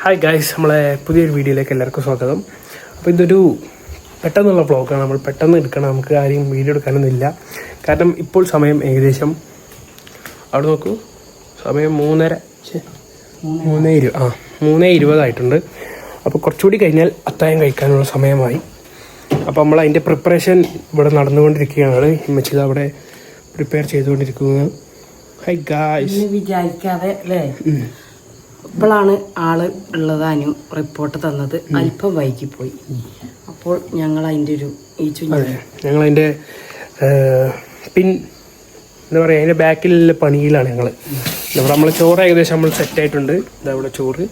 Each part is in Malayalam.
ഹായ് ഗായ്സ് നമ്മളെ പുതിയൊരു വീഡിയോയിലേക്ക് എല്ലാവർക്കും സ്വാഗതം. അപ്പോൾ ഇതൊരു പെട്ടെന്നുള്ള ബ്ലോഗാണ് നമ്മൾ പെട്ടെന്ന് എടുക്കണം. നമുക്ക് ആരെയും വീഡിയോ എടുക്കാനൊന്നുമില്ല. കാരണം ഇപ്പോൾ സമയം ഏകദേശം അവിടെ നോക്കൂ. സമയം മൂന്നര. മൂന്നേ ഇരു ആ മൂന്നേ ഇരുപതായിട്ടുണ്ട്. അപ്പോൾ കുറച്ചുകൂടി കഴിഞ്ഞാൽ അത്തായം കഴിക്കാനുള്ള സമയമായി. അപ്പോൾ നമ്മൾ അതിന്റെ പ്രിപ്പറേഷൻ ഇവിടെ നടന്നുകൊണ്ടിരിക്കുകയാണ്. ഹിമ്മച്ചിത് അവിടെ പ്രിപ്പയർ ചെയ്തുകൊണ്ടിരിക്കുന്നത് ഹൈ ഗായ്സ് വിചാരിക്കാതെ അല്ലേ? ഇപ്പോഴാണ് ആൾ അനു റിപ്പോർട്ട് തന്നത്. അല്പം വൈകിപ്പോയി. അപ്പോൾ ഞങ്ങൾ അതിന്റെ ഒരു ഈ ചുഞ്ഞ ഞങ്ങൾ അതിന്റെ പിൻ എന്താ പറയുക അതിന്റെ ബാക്കിലുള്ള പണിയിലാണ് ഞങ്ങൾ ഇവിടെ നമ്മൾ ചോറ് ഏകദേശം നമ്മൾ സെറ്റ് ആയിട്ടുണ്ട്. ഇതാ ഇവിടെ ചോറ്.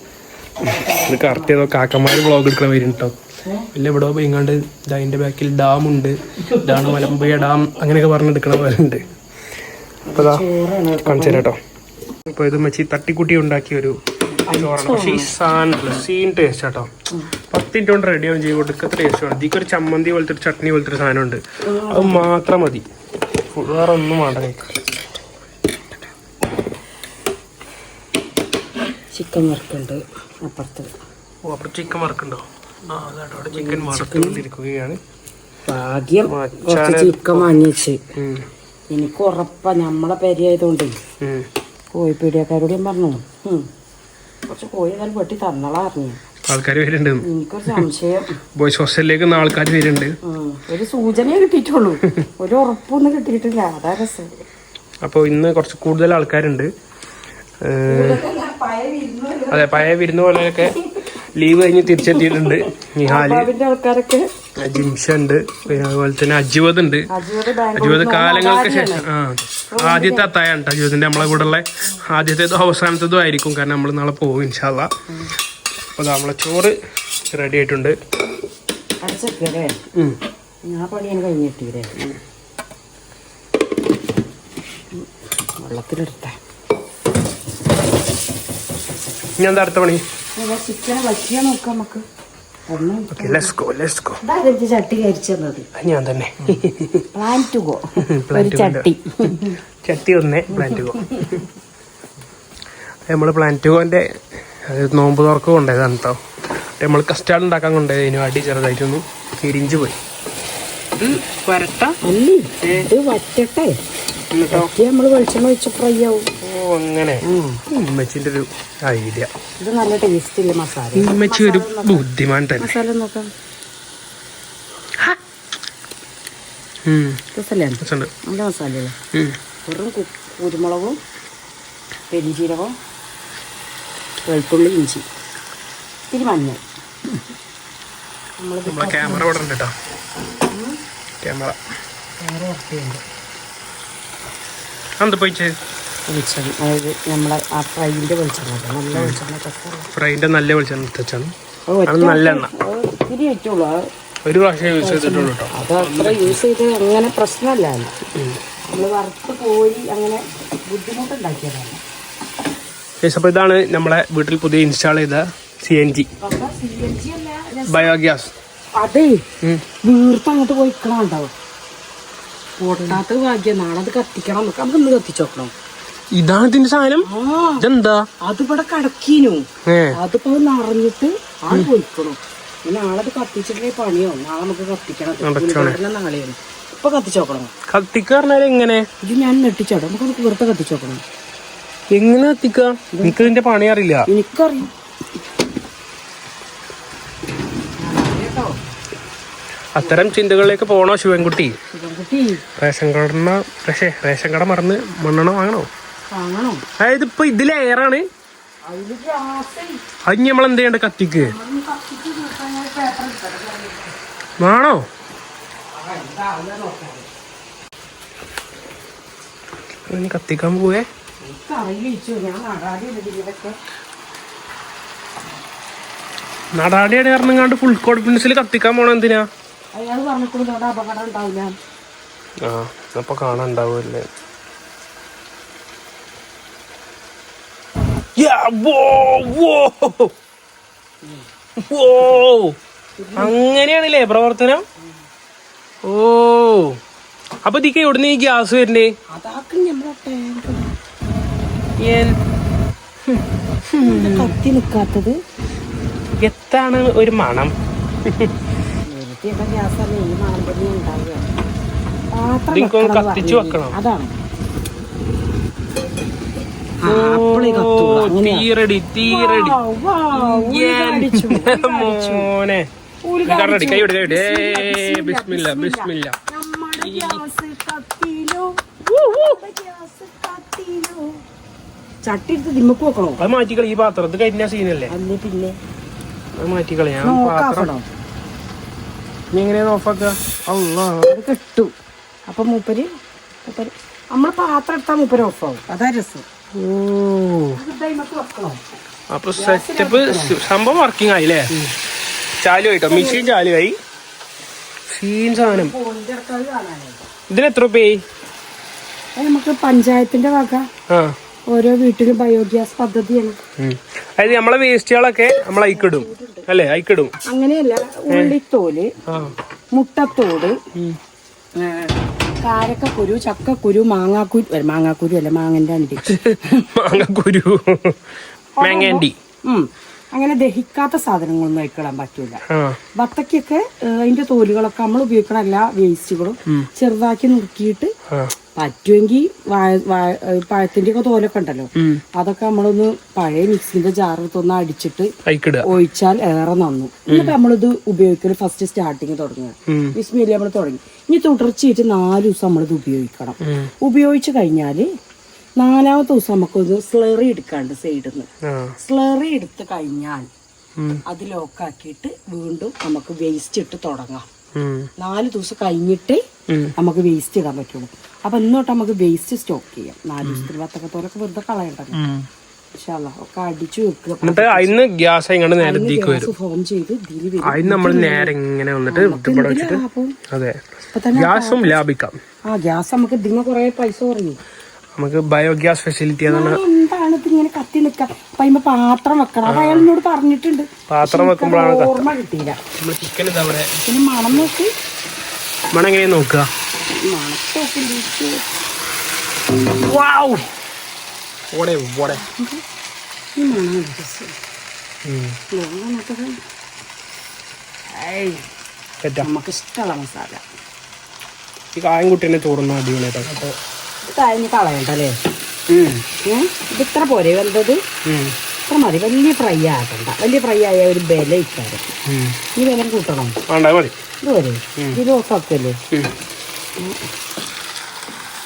ഇത് കറക്റ്റ് ചെയ്തോ? കാക്കന്മാർ വ്ളോഗ് എടുക്കണ വരും കേട്ടോ പിന്നെ ഇവിടെ പോയിങ്ങാണ്ട് ഇതാ അതിന്റെ ബാക്കിൽ ഡാമുണ്ട് ഇതാണ് മലമ്പുഴ ഡാം അങ്ങനെയൊക്കെ പറഞ്ഞെടുക്കണ പോലെ ഉണ്ട്. അപ്പോൾ അതാ കാണിച്ചു തരാം കേട്ടോ. അപ്പോൾ ഇത് മച്ചി തട്ടിക്കുട്ടി ഉണ്ടാക്കിയ ഒരു ചോറാണ്. പക്ഷേ ഈ സാധനം സീൻ ടേസ്റ്റ് കേട്ടോ പത്ത് മിനിറ്റ് കൊണ്ട് റെഡി ആവും ചെയ്യും. ഒടുക്കത്തെ ടേസ്റ്റ് ആണ് ഇതിക്ക് ഒരു ചമ്മന്തി പോലത്തെ ഒരു ചട്നി പോലത്തെ ഒരു സാധനം ഉണ്ട്. അത് മാത്രം മതി. വേറെ ഒന്നും വേണ്ട കഴിക്കാൻ ചിക്കൻ വറുക്കുണ്ട് അപ്പുറത്ത്. ഓ അപ്പോൾ ചിക്കൻ വറക്കുണ്ടോ ആ അതാട്ടോ. അവിടെ ചിക്കൻ വറുത്തുകൊണ്ടിരിക്കുകയാണ് ഭാഗ്യം കുറച്ച് ചിക്കൻ വാങ്ങിച്ച് എനിക്ക് ഉറപ്പാ നമ്മളെ പെരിയായതുകൊണ്ട്. കോഴിപ്പീടിയക്കാരോട് ഞാൻ പറഞ്ഞു. കുറച്ച് കോഴി ഞാൻ വെട്ടി തന്നളാ അറിഞ്ഞു ആൾക്കാർ വരുന്നുണ്ട്. എനിക്കൊരു സംശയം. ബോയ്സ് ഹോസ്റ്റലിലേക്ക് ആൾക്കാർ വരുന്നുണ്ട്. ഒരു സൂചനയെ കിട്ടിയിട്ടുള്ളൂ. ഒരു ഉറപ്പൊന്നും കിട്ടിയിട്ടില്ല. അതാ രസം. അപ്പോൾ ഇന്ന് കുറച്ച് കൂടുതൽ ആൾക്കാരുണ്ട്. അതെ പഴയ വിരുന്ന് പോലെയൊക്കെ ലീവ് കഴിഞ്ഞ് തിരിച്ചെത്തിയിട്ടുണ്ട്. നിഹാൽ ജിംഷ ഉണ്ട്. പിന്നെ അതുപോലെ തന്നെ അജിവത് ഉണ്ട്. അജുവത് കാലങ്ങൾക്ക് ശേഷം ആ ആദ്യത്തെ അത്തായാണ് കേട്ടോ ജ്യൂസിന്റെ നമ്മളെ കൂടെ ഉള്ള ആദ്യത്തേതും അവസാനത്തേതും ആയിരിക്കും. കാരണം നമ്മൾ നാളെ പോകും ഇൻഷാല്ല അപ്പോൾ നമ്മളെ ചോറ് റെഡി ആയിട്ടുണ്ട്. ഞാൻ തടുത്ത എന്താ അടുത്ത പണി? ചിക്കനെ വയ്ക്കാൻ നോക്കാം നമുക്ക്. ചട്ടി കരിച്ചു തന്നത് ഞാൻ തന്നെ. പ്ലാൻ ടു ഗോ ചട്ടി. ചട്ടി ഒന്നേ പ്ലാന്റുകോ നമ്മൾ പ്ലാന്റുകോന്റെ നോമ്പ് തുറക്കം കൊണ്ടുപോയതാണ് കേട്ടോ നമ്മൾ കസ്റ്റാർഡ് ഉണ്ടാക്കാൻ കൊണ്ടേ ഇതിന് അടി ചെറുതായിട്ടൊന്നും തിരിഞ്ഞു പോയി. ഇത് വരട്ട. അല്ലേ? ഇത് വറ്റട്ടെ. നമ്മൾ വെളിച്ചെണ്ണ വെച്ച് ഫ്രൈ ആവും. അങ്ങനെ. ഉമ്മച്ചിന്റെ ഒരു ഐഡിയ ഇത് നല്ല ടേസ്റ്റ് ഇല്ല മസാല? ഉമ്മച്ചി ഒരു ബുദ്ധിമാൻ തന്നെ. മസാല നോക്കാം. നല്ല മസാലയല്ലേ? ഉം. വെറും കുരുമുളകും പെരിഞ്ചീരകവും വെളുത്തുള്ളി ഇഞ്ചി. ഇത്തിരി മഞ്ഞൾ. നമ്മൾ ക്യാമറ ഇവിടെ ഉണ്ട് കേട്ടോ ക്യാമറ വേറെ ഇറക്കിയുണ്ട് എന്താ പോയിച്ചേ വെളിച്ചെണ്ണ അതായത് നമ്മളെ ആ ഫ്രൈന്റെ വെളിച്ചെണ്ണ? നല്ല വെളിച്ചെണ്ണ ഫ്രൈന്റെ നല്ല വെളിച്ചെണ്ണ തെച്ചാണ് നല്ല എണ്ണ. ഇത്തിരി പറ്റുള്ളൂ ഒരു പ്രാവശ്യം യൂസ് ചെയ്തിട്ടുള്ളൂ അത് അത്ര യൂസ് ചെയ്ത് അങ്ങനെ പ്രശ്നമല്ല നമ്മൾ വറുത്ത് കോരി അങ്ങനെ ബുദ്ധിമുട്ടുണ്ടാക്കിയതാണ്. യെസ് അപ്പോൾ ഇതാണ് നമ്മളെ വീട്ടിൽ പുതിയ ഇൻസ്റ്റാൾ ചെയ്ത സി എൻ ജി ബയോഗ്യാസ് അതെ വീർത്ത് അങ്ങോട്ട് പോയി നിൽക്കണുണ്ടാവും പൊട്ടാത്ത ഭാഗ്യം. നാളെ അത് കത്തിക്കണം. നമുക്ക് നമുക്ക് ഇന്ന് കത്തിച്ചോക്കണം ഇതാണ് ഇതിന്റെ സാധനം ഇതെന്താ? അതിവിടെ കടക്കീനു. അതിപ്പോ അത് നിറഞ്ഞിട്ട് ആൾ പോയിക്കണു. പിന്നെ അത് കത്തിച്ചിട്ടേ പണിയോ? നാളെ നമുക്ക് കത്തിക്കണം. നാളെയാണ്. ഇപ്പൊ കത്തിച്ചോക്കണം. കത്തിക്ക പറഞ്ഞാൽ എങ്ങനെ? ഇത് ഞാൻ നെട്ടിച്ചോട്ടെ നമുക്ക് നമുക്ക് വെറുതെ കത്തിച്ചോക്കണം. എങ്ങനെ കത്തിക്ക? എനിക്ക് ഇതിന്റെ പണി അറിയില്ല? എനിക്കറിയാം. അത്തരം ചിന്തകളിലേക്ക് പോണോ ശിവൻകുട്ടി? റേഷൻ കടന്ന പക്ഷേ റേഷൻ കട മറന്ന് മണ്ണെണ്ണ വാങ്ങണോ? അതായത് ഇപ്പൊ അതിൽ ഗ്യാസ് അത് നമ്മൾ എന്ത് ചെയ്യണ്ട? കത്തിക്ക്. വേണോ? ഇനി കത്തിക്കാൻ പോവേ. നടാടിയാണ് ഇറങ്ങാണ്ട് ഫുൾ കോൺഫിഡൻസിൽ കത്തിക്കാൻ പോണ എന്തിനാ? അയാൾ അപകടം ഉണ്ടാവില്ല. ആ അപ്പൊ കാണാണ്ടാവൂല്ലേ അങ്ങനെയാണല്ലേ പ്രവർത്തനം? ഓ. അപ്പൊ ഇതിക്ക് എവിടുന്ന് ഈ ഗ്യാസ് വരണ്ടേ? കത്തി നിക്കാത്തത്. എത്താണ് ഒരു മണം? കത്തിച്ച്? വെക്കണം. അതാണ്. തീരടി തീരടി. മോനെ. കൈ കൈ ബിസ്മില്ല, ബിസ്മില്ല ചട്ടി എടുത്ത് ദിമ്മക്ക് വെക്കണോ? അത് മാറ്റിക്കളി ഈ പാത്രത്തിൽ കഴിഞ്ഞ സീനല്ലേ? അല്ലേ പിന്നെ? അത് മാറ്റിക്കളി ഞാൻ പാത്രം നീ എങ്ങനെയാ കെട്ടു. അപ്പൊ മൂപ്പര് മൂപ്പര്. നമ്മൾ പാത്രം എടുത്താൽ മൂപ്പര് ഓഫാവും അതാ രസം. അപ്പൊ സെറ്റപ്പ് സംഭവം വർക്കിംഗ് ആയില്ലേ? ചാലു ആയിട്ടോ മെഷീൻ ചാലു ആയി സീൻ സാധനം. ഇതിന് എത്ര രൂപയായി നമുക്ക് പഞ്ചായത്തിന്റെ വക. ആ. ഓരോ വീട്ടിലും ബയോഗ്യാസ് പദ്ധതിയാണ്. അതായത് നമ്മളെ വേസ്റ്റുകളൊക്കെ നമ്മൾ അയക്കിടും. അല്ലേ? അയക്കിടും. അങ്ങനെയല്ല ഉള്ളിത്തോൽ മുട്ടത്തോട് കാരക്കക്കുരു ചക്കക്കുരു മാങ്ങാക്കുരു മാങ്ങാക്കുരു അല്ല മാങ്ങന്റെ അണ്ടി മാങ്ങാക്കുരു. മാങ്ങാണ്ടി. ഉം. അങ്ങനെ ദഹിക്കാത്ത സാധനങ്ങളൊന്നും കഴിക്കാൻ പറ്റൂല. വത്തക്കൊക്കെ അതിന്റെ തോലുകളൊക്കെ നമ്മൾ ഉപയോഗിക്കണ എല്ലാ വേസ്റ്റുകളും ചെറുതാക്കി നുറുക്കിയിട്ട് പറ്റുമെങ്കിൽ പഴത്തിന്റെ ഒക്കെ തോലൊക്കെ ഉണ്ടല്ലോ. അതൊക്കെ നമ്മളൊന്ന് പഴയ മിക്സിന്റെ ജാറത്തൊന്ന് അടിച്ചിട്ട് ഒഴിച്ചാൽ ഏറെ നന്നു. എന്നിട്ട് നമ്മളിത് ഉപയോഗിക്കൽ ഫസ്റ്റ് സ്റ്റാർട്ടിങ് തുടങ്ങുക. ഉം. വിസ്മില്ല നമ്മൾ തുടങ്ങി. ഇനി തുടർച്ചയായിട്ട് നാല് ദിവസം നമ്മളിത് ഉപയോഗിക്കണം. ഉപയോഗിച്ചു ഉപയോഗിച്ച് കഴിഞ്ഞാൽ നാലാമത്തെ ദിവസം നമുക്കൊന്ന് സ്ലറി എടുക്കാണ്ട് സൈഡിൽ നിന്ന് സ്ലറി എടുത്ത് കഴിഞ്ഞാൽ. അത് ലോക്കാക്കിയിട്ട് വീണ്ടും നമുക്ക് വേസ്റ്റ് ഇട്ട് തുടങ്ങാം. നാല് ദിവസം കഴിഞ്ഞിട്ടേ നമുക്ക് വേസ്റ്റ് ഇടാൻ പറ്റുള്ളൂ. അപ്പൊ ഇന്നോട്ട് നമുക്ക് വേസ്റ്റ് സ്റ്റോക്ക് ചെയ്യാം. നാല് ദിവസത്തിന് വത്തക്കത്തോലൊക്കെ വെറുതെ കളയണ്ടല്ലോ. ഒക്കെ അടിച്ചു വെക്കുക. ഗ്യാസ് ഫോം ചെയ്ത് നമ്മൾ നേരെ ഇങ്ങനെ വന്നിട്ട് വെച്ചിട്ട് അതെ. ഗ്യാസും ലാഭിക്കാം. ആ ഗ്യാസ് നമുക്ക് ഇതിന് കുറെ പൈസ കുറഞ്ഞു. നമുക്ക് ബയോഗ്യാസ് ഫെസിലിറ്റി എന്താണ് ഇങ്ങനെ കത്തി നിൽക്കാം? അപ്പൊ അതിന്റെ പാത്രം വെക്കണം. അത് അയാൾ എന്നോട് പറഞ്ഞിട്ടുണ്ട്. പാത്രം വെക്കുമ്പോഴാണ് ഓർമ്മ കിട്ടിയില്ല. ചിക്കൻ ഇതാ അവിടെ പിന്നെ മണം നോക്കി. മണം എങ്ങനെ നോക്കുക? നമുക്ക് ഇഷ്ടമുള്ള മസാല. ഈ കായം കുട്ടീനെ ചോറുന്ന അടിപൊളിയായിട്ടോ അപ്പോൾ ഇത് കഴിഞ്ഞ് കളയണ്ടല്ലേ? അല്ലേ ഇത് ഇത്ര പോരെ വെന്തത് ഇത്ര മതി. വലിയ ഫ്രൈ ആക്കണ്ട. വലിയ ഫ്രൈ ആയ ഒരു ബല ഇട്ടാറ് ഈ വില കൂട്ടണം. വേണ്ട ഇത് പോരെ ഇത് ഓഫാക്കല്ലേ.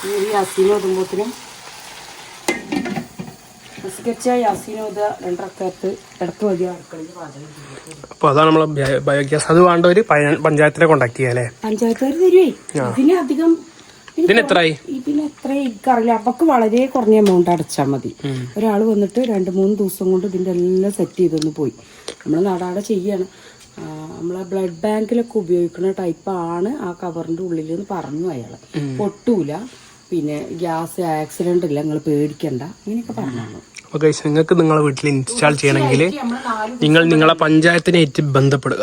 ഈ ഓതുമ്പോത്തിനും. അപ്പോൾ അതാണ് നമ്മളെ ബയോ- ബയോഗ്യാസ്. അത് വേണ്ടവർ പഞ്ചായത്തിനെ കോണ്ടാക്ട് ചെയ്യാല്ലേ പഞ്ചായത്തുകാർ തരുവേ. ഇതിനധികം ഇതിന് എത്രയായി ഇതിന് എത്ര എനിക്കറിയില്ല. അവക്ക് വളരെ കുറഞ്ഞ എമൗണ്ട് അടച്ചാൽ മതി. ഒരാൾ വന്നിട്ട് രണ്ട് മൂന്ന് ദിവസം കൊണ്ട് ഇതിന്റെ എല്ലാം സെറ്റ് ചെയ്തൊന്ന് പോയി. നമ്മൾ നാടാടെ ചെയ്യാണ്. നമ്മളെ ബ്ലഡ് ബാങ്കിലൊക്കെ ഉപയോഗിക്കുന്ന ടൈപ്പ് ആണ് ആ കവറിന്റെ ഉള്ളിൽ എന്ന് പറഞ്ഞു അയാൾ. പൊട്ടൂല. പിന്നെ ഗ്യാസ് ആക്സിഡന്റ് ഇല്ല. നിങ്ങൾ പേടിക്കണ്ട. അങ്ങനെയൊക്കെ പറഞ്ഞു അപ്പോൾ ഗൈസ് നിങ്ങൾക്ക് നിങ്ങളെ വീട്ടിൽ ഇൻസ്റ്റാൾ ചെയ്യണമെങ്കിൽ നിങ്ങൾ നിങ്ങളെ പഞ്ചായത്തിനായിട്ട് ബന്ധപ്പെടുക.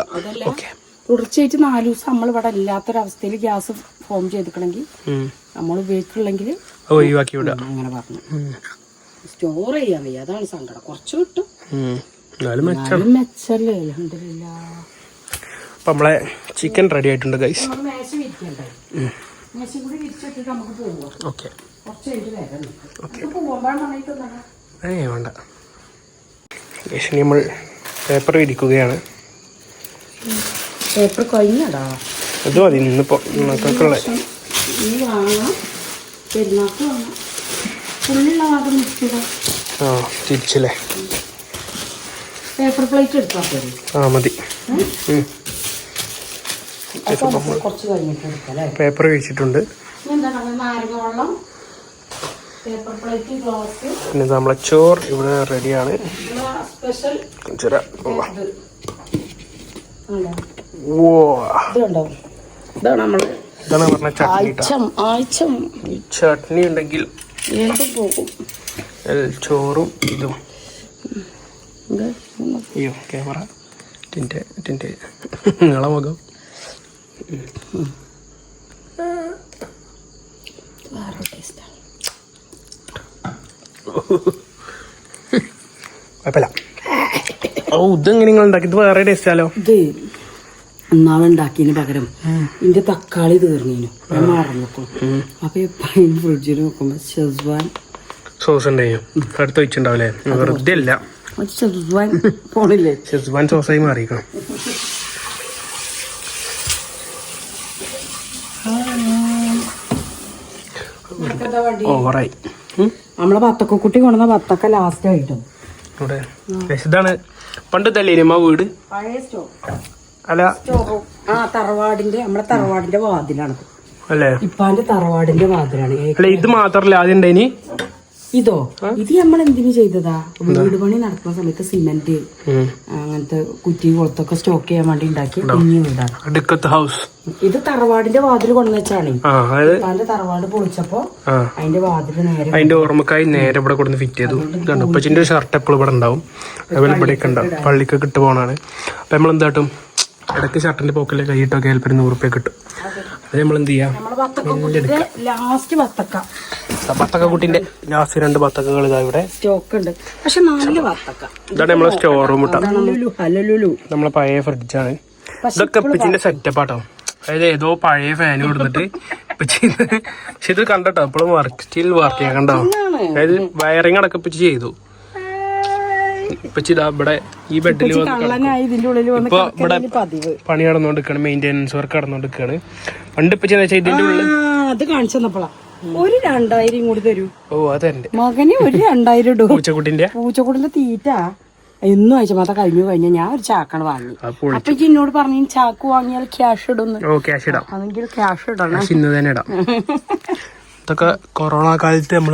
ഓക്കെ തുടർച്ചയായിട്ട് നാല് ദിവസം നമ്മൾ ഇവിടെ ഇല്ലാത്തൊരവസ്ഥയിൽ ഗ്യാസ് ഫോം ചെയ്തിക്കണമെങ്കിൽ നമ്മൾ ഉപയോഗിക്കുള്ളെങ്കിൽ അത് ഒഴിവാക്കി അങ്ങനെ പറഞ്ഞു. സ്റ്റോർ ചെയ്യാൻ വയ്യ. അതാണ് സങ്കടം. കുറച്ച് കിട്ടും. മെച്ചല്ലേ. അപ്പം നമ്മളെ ചിക്കൻ റെഡി ആയിട്ടുണ്ട് ഗൈസ് ഓക്കെ. ഏ വേണ്ട. ഗൈസ് നമ്മൾ പേപ്പർ വിരിക്കുകയാണ്. പേപ്പർ കഴിഞ്ഞടാ ഇത് മതി ഇന്നിപ്പോൾ മിക്സിയുടെ ആ തിരിച്ചല്ലേ? പേപ്പർ പ്ലേറ്റ് എടുത്താൽ പോരെ. ആ മതി. പേപ്പർ കഴിച്ചിട്ടുണ്ട്. പിന്നെ നമ്മളെ ചോറ് ഇവിടെ റെഡിയാണ്. ആണോ? ഓ ഇതാണ് ചട്നി ആഴ്ചം ആഴ്ചം. ചട്നി ഉണ്ടെങ്കിൽ ഏത് പോകും? ചോറും ഇതും. അയ്യോ ക്യാമറ ടിന്റെ ടിന്റെ നിങ്ങളെ മുഖം വേറെ ടേസ്റ്റാണ് കുഴപ്പമില്ല. ഓ ഇതെങ്ങനെ നിങ്ങൾ ഉണ്ടാക്കി ഇത് വേറെ ടേസ്റ്റാലോ ഉണ്ടാക്കിയതിന് പകരം എന്റെ തക്കാളി തീർന്നു ഞാൻ മറന്നപ്പോ അപ്പൊ എപ്പോഴും ഫ്രിഡ്ജിൽ നോക്കുമ്പോ ഷെസ്വാൻ സോസ് ഉണ്ടായും അടുത്ത് വെച്ചിട്ടുണ്ടാവില്ലേ വെറുതെ അല്ല ഷെസ്വാൻ പോണില്ലേ? ഷെസ്വാൻ സോസായി മാറിക്കണം ഓവറായി. നമ്മളെ ബത്തക്ക കുട്ടി കൊണ്ടുവന്ന ബത്തക്ക ലാസ്റ്റ് ആയിട്ടും. ഇവിടെ. ഇതാണ് പണ്ട് തല്ലേനിമ്മ വീട്? പഴയ സ്റ്റോ അല്ല. ആ തറവാടിന്റെ നമ്മളെ തറവാടിന്റെ വാതിലാണ്. അല്ലേ? ഇപ്പാന്റെ തറവാടിന്റെ വാതിലാണ്. അല്ല ഇത് മാത്രല്ല ആദ്യം ഉണ്ടായിനി ഇതോ? ഇത് നമ്മൾ എന്തിനു ചെയ്തതാ? വീട് പണി നടക്കുന്ന സമയത്ത് സിമെന്റ് അങ്ങനത്തെ കുറ്റി കുളത്തൊക്കെ സ്റ്റോക്ക് ചെയ്യാൻ വേണ്ടി ഉണ്ടാക്കിയ കുഞ്ഞു വീടാണ്. ഹൗസ് ഇത് തറവാടിന്റെ വാതിൽ കൊണ്ടുവച്ചാണ്. ഇപ്പാന്റെ തറവാട് പൊളിച്ചപ്പോ അതിന്റെ വാതിൽ നേരെ അതിന്റെ ഓർമ്മക്കായി നേരെ ഇവിടെ കൊടുന്ന് ഫിറ്റ് ചെയ്തു. ഇതുണ്ട് ഉപ്പച്ചിന്റെ ഷർട്ട് എപ്പോഴും ഇവിടെ ഉണ്ടാവും അതുപോലെ ഇവിടെയൊക്കെ ഉണ്ടാവും പള്ളിക്കൊക്കെ ഇട്ട് പോണാണ്. അപ്പൊ നമ്മൾ എന്താട്ടും ഇടയ്ക്ക് ഷർട്ടിന്റെ പോക്കിലെ കൈയിട്ടൊക്കെ ചിലപ്പോൾ നൂറ് റുപ്യ കിട്ടും. അത് നമ്മൾ എന്ത് ചെയ്യാം? നമ്മളെ ബത്തക്ക ലാസ്റ്റ് രണ്ട് ബത്തക്കകൾ ഇതാ ഇവിടെ. സ്റ്റോക്ക് ഉണ്ട്. പക്ഷെ നല്ല ഇതാണ് നമ്മളെ സ്റ്റോർ റൂം ഇട്ടാ നമ്മളെ പഴയ ഫ്രിഡ്ജാണ് ഇതൊക്കെ പിച്ചിന്റെ സെറ്റപ്പ് ആട്ടോ. അതായത് ഏതോ പഴയ ഫാൻ കൊടുത്തിട്ട് പക്ഷെ ഇത് കണ്ടോ ഇപ്പോഴും വർക്ക് സ്റ്റിൽ വർക്ക് ചെയ്യാൻ കണ്ടോ? അതായത് വയറിങ് അടക്കപ്പിച്ച് ചെയ്തു. ഇപ്പച്ചി ഇതാ ഇവിടെ ഈ ബെഡിൽ വന്ന് കള്ളനായി ഇതിന്റെ ഉള്ളിൽ വന്ന് ഇപ്പൊ ഇവിടെ പതിവ്. പണി നടന്നുകൊണ്ടിരിക്കുകയാണ് മെയിന്റെനൻസ് വർക്ക് നടന്നുകൊണ്ടിരിക്കുകയാണ് പണ്ട് ഇപ്പച്ചി എന്താ വെച്ചാൽ ഇതിന്റെ ഉള്ളിൽ അത് കാണിച്ചു തന്നപ്പോളാ. ഒരു രണ്ടായിരം കൂടി തരൂ. ഓ അതെന്റെ. മകന് ഒരു രണ്ടായിരം ഇടും. പൂച്ചക്കുട്ടിന്റെ? പൂച്ചക്കുട്ടിന്റെ തീറ്റ. എന്നും അയച്ച. മാത്രം കഴിഞ്ഞു കഴിഞ്ഞാൽ ഞാൻ ഒരു ചാക്കാണ് വാങ്ങി. അപ്പൊ എന്നോട് പറഞ്ഞു ചാക്ക് വാങ്ങിയാൽ ക്യാഷ് ഇടുന്നു. ഓ ക്യാഷ് ഇടാം. അല്ലെങ്കിൽ ക്യാഷ് ഇടണം. ഇന്ന് തന്നെ ഇടാം. ഇതൊക്കെ കൊറോണ കാലത്ത് നമ്മൾ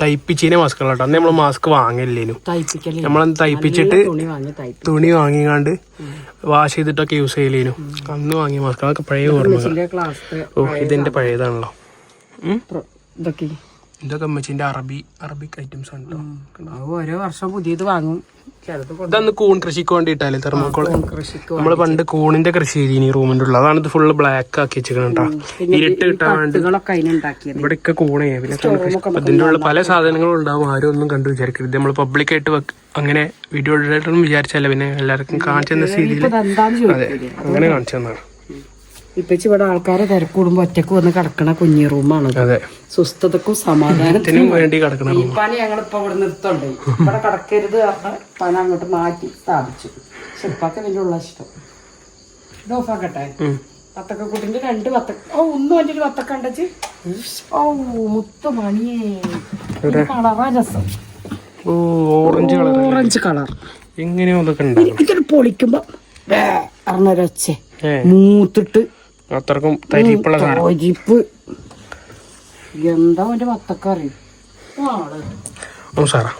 തയ്പ്പിച്ചതിനെ മാസ്കുകൾ കേട്ടോ അന്ന് നമ്മൾ മാസ്ക് വാങ്ങില്ലേനു നമ്മളന്ന് തയ്പ്പിച്ചിട്ട് തുണി വാങ്ങിക്കാണ്ട് വാഷ് ചെയ്തിട്ടൊക്കെ യൂസ് ചെയ്യലേനു. അന്ന് വാങ്ങിയ മാസ്ക് അതൊക്കെ പഴയ ഓർമ്മ ഓ ഇതെന്റെ പഴയതാണല്ലോ. ഇതൊക്കെ. ഇതൊക്കെ അമ്മച്ചിന്റെ അറബി അറബിക് ഐറ്റംസ് ആണ് കേട്ടോ അത് ഓരോ വർഷം പുതിയത് വാങ്ങും. ഇതന്ന് കൂൺ കൃഷിക്ക് വേണ്ടിയിട്ടല്ലേ തെർമോക്കോൾ നമ്മൾ പണ്ട് കൂണിന്റെ കൃഷി ചെയ്തിനി റൂമിന്റെ ഉള്ളത് അതാണ് ഇത് ഫുള്ള് ബ്ലാക്ക് ആക്കി വെച്ചിരിക്കണം കേട്ടോ ഇരുട്ട് കിട്ടാൻ വേണ്ടി അതിനുണ്ടാക്കിയത് ഇവിടെയൊക്കെ കൂണേ. പിന്നെ ഇതിന്റെ ഉള്ളിൽ പല സാധനങ്ങളും ഉണ്ടാവും. ആരും ഒന്നും കണ്ടു വിചാരിക്കരുത്. നമ്മൾ പബ്ലിക് ആയിട്ട് അങ്ങനെ വീഡിയോ ഇടായിട്ടൊന്നും വിചാരിച്ചല്ല പിന്നെ എല്ലാവർക്കും കാണിച്ചു തന്ന സ്ഥിതിയിൽ ഇപ്പൊ അങ്ങനെ കാണിച്ചു തന്നാണ് ഇപ്പച്ചി ഇവിടെ ആൾക്കാരെ തിരക്കൂടുമ്പോ ഒറ്റയ്ക്ക് വന്ന് കിടക്കണ കുഞ്ഞി റൂമാണ് സ്വസ്ഥതക്കും സമാധാനത്തിനും വേണ്ടി കിടക്കണം ഈ പണി ഞങ്ങൾ ഇപ്പൊ ഇവിടെ നിർത്തുണ്ട്. ഇവിടെ കിടക്കരുത് പണി അങ്ങോട്ട് മാറ്റി സ്ഥാപിച്ചു. പക്ഷെ ഇപ്പൊക്കെ വലിയ ഉള്ള ഇഷ്ടം. ഇത് ഓഫാക്കട്ടെ ഉം. വത്തക്കക്കുട്ടിന്റെ രണ്ട് വത്തക്ക ഓ ഒന്നും എന്റെ ഒരു വത്തക്ക ഉണ്ടച്ച് ഓ മുത്ത മണിയേ കളറാ രസം. Orange colour orange colour. എങ്ങനെയോ പൊളിക്കുമ്പോ അറിഞ്ഞൊരൊച്ചേ ഏ. മൂത്തിട്ട് അത്രക്കും തരിപ്പുള്ള എന്താ അവന്റെ മത്തക്കറി സാറാ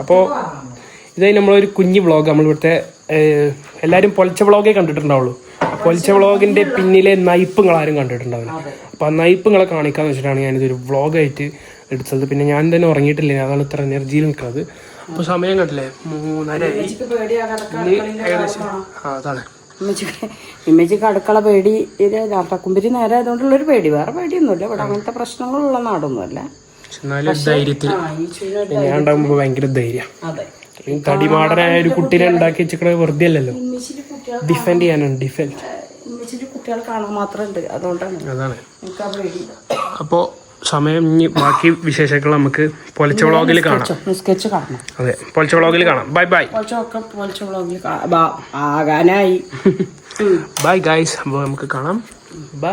അപ്പോ ഇതായി നമ്മളൊരു കുഞ്ഞു വ്ളോഗ് നമ്മൾ ഇവിടുത്തെ എല്ലാരും പൊലിച്ച വ്ളോഗേ കണ്ടിട്ടുണ്ടാവുള്ളൂ. പൊലിച്ച വ്ളോഗിന്റെ പിന്നിലെ നയിപ്പുകൾ ആരും കണ്ടിട്ടുണ്ടാവില്ല. അപ്പൊ ആ നയിപ്പുകളെ കാണിക്കാന്ന് വെച്ചിട്ടാണ് ഞാനിതൊരു വ്ളോഗായിട്ട് എടുത്തത്. പിന്നെ ഞാൻ തന്നെ ഉറങ്ങിയിട്ടില്ല. അതാണ് ഇത്ര എനർജിയിൽ നിൽക്കുന്നത്. അപ്പൊ സമയം കണ്ടില്ലേ? മൂന്നരയായി ഏകദേശം ആ അതാണ്. ഇമ്മച്ചിക്ക് അടുക്കള പേടി ഇത് നേരെ നേരെ ആയതുകൊണ്ടുള്ളൊരു പേടി. വേറെ പേടിയൊന്നുമില്ല. ഇവിടെ അങ്ങനത്തെ പ്രശ്നങ്ങളുള്ള നാടൊന്നുമല്ല. ധൈര്യത്തിൽ ഭയങ്കര ധൈര്യം. അതെ. ഈ തടിമാടനായ ഒരു കുട്ടീനെ ഉണ്ടാക്കി വെച്ചിട്ട് വെറുതെ അല്ലല്ലോ. ഡിഫെൻഡ് ചെയ്യാനാണ് ഡിഫെൻഡ് കുട്ടികൾ കാണാൻ മാത്രമുണ്ട്. അതുകൊണ്ടാണ് അതാണ്. അപ്പോൾ സമയം ഇനി ബാക്കി വിശേഷങ്ങൾ നമുക്ക് പൊലച്ച വ്ളോഗിൽ കാണാം. കാണണം അതെ പൊലച്ച വ്ളോഗിൽ കാണാം. ബൈ ബൈ വ്ളോഗിൽ ആകാനായി. ബൈ ഗൈസ് അപ്പോൾ നമുക്ക് കാണാം. ബൈ